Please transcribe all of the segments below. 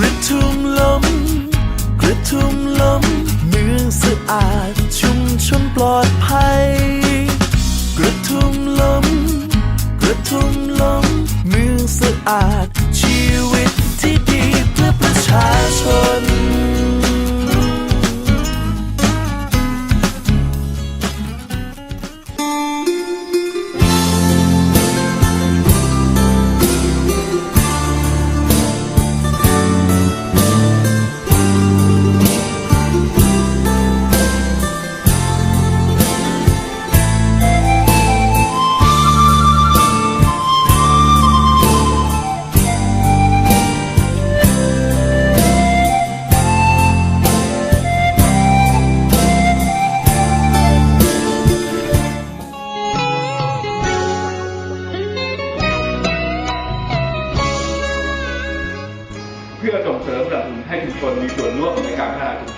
กระทุ่มล้มกระทุ่มล้มเมืองสะอาดชุมชนปลอดภัย กระทุ่มล้มกระทุ่มล้มเมืองสะอาดชีวิตที่ดีเพื่อประชาชน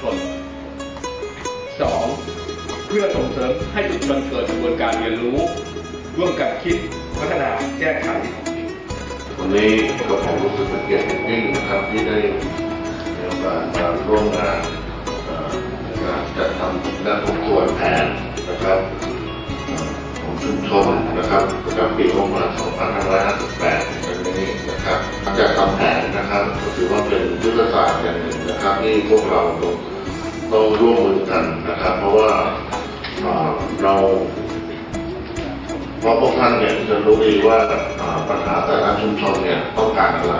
ชน 2. เพื่อส่งเสริมให้ชุมชนเกิดกระบวนการเรียนรู้ ร่วมกันคิดพัฒนาแก้ไขวันนี้ก็ผมรู้สึกเป็นเกียรติยิ่งนะครับที่ได้มีโอกาสมาร่วมงานการจัดทำและทบทวนแผนนะครับของชุมชนนะครับประจำปีงบประมาณ2558ในนี้นะครับจัดทำแผนนะครับก็ถือว่าเป็นยุทธศาสตร์อย่างหนึ่งนะครับที่พวกเราต้อง ต้องร่วมมือกันนะครับ เพราะว่าเราเพราะพวกท่านเนี่ยจะรู้ดีว่าปัญหาแต่ละชุมชนเนี่ยต้องการอะไร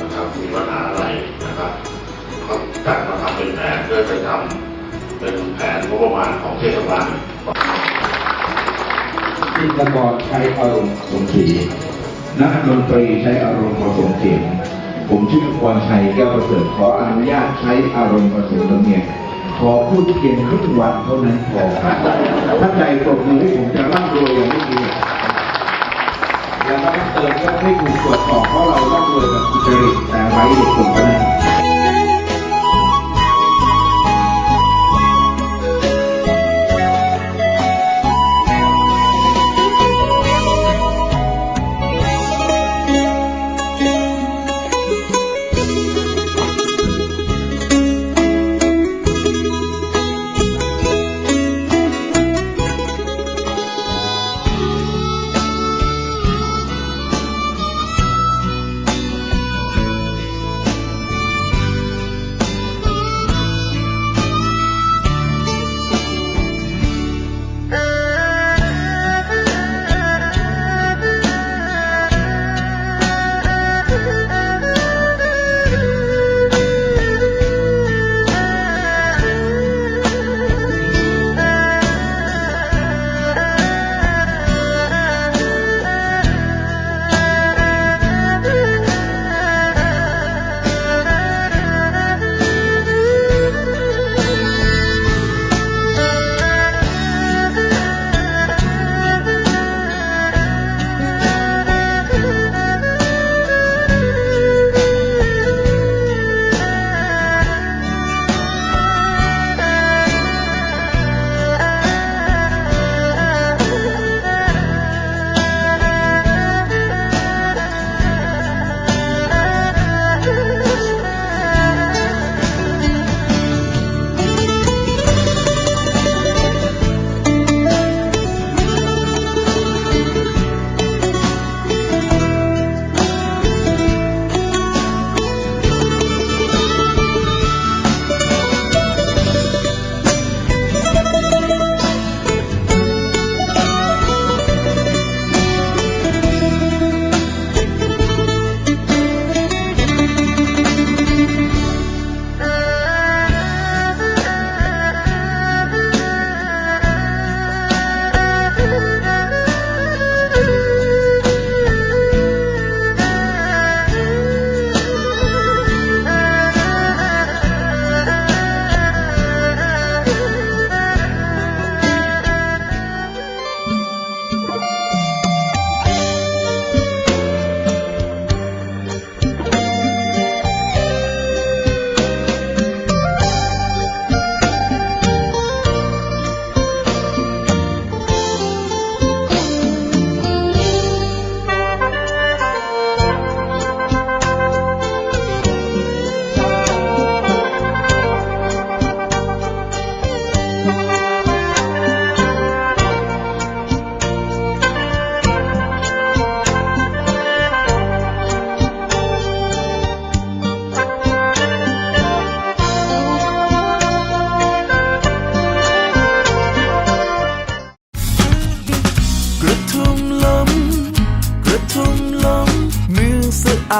นะครับ มีปัญหาอะไรนะครับก็จัดมาทำเป็นแผนเพื่อไปทำเป็นแผนงบประมาณของเทศบาลจิตรกรใช้อารมณ์ผสมสีนักดนตรีใช้อารมณ์ผสมเสียงผมชื่อพรชัยแก้วประเสริฐขออนุญาตใช้อารมณ์ผสมสำเนียง ขอพูดเพียงครึ่งวันเท่านั้นพอท่านใจปรบมือให้ผมจะร่ำรวยอย่างไม่มีแล้วก็เติมก็ให้ถูกตรวจสอบเพราะเราร่ำรวยแบบสุจริตแต่ไว้เด็กคนก็ได้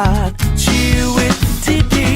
าสชีวิตที่ดี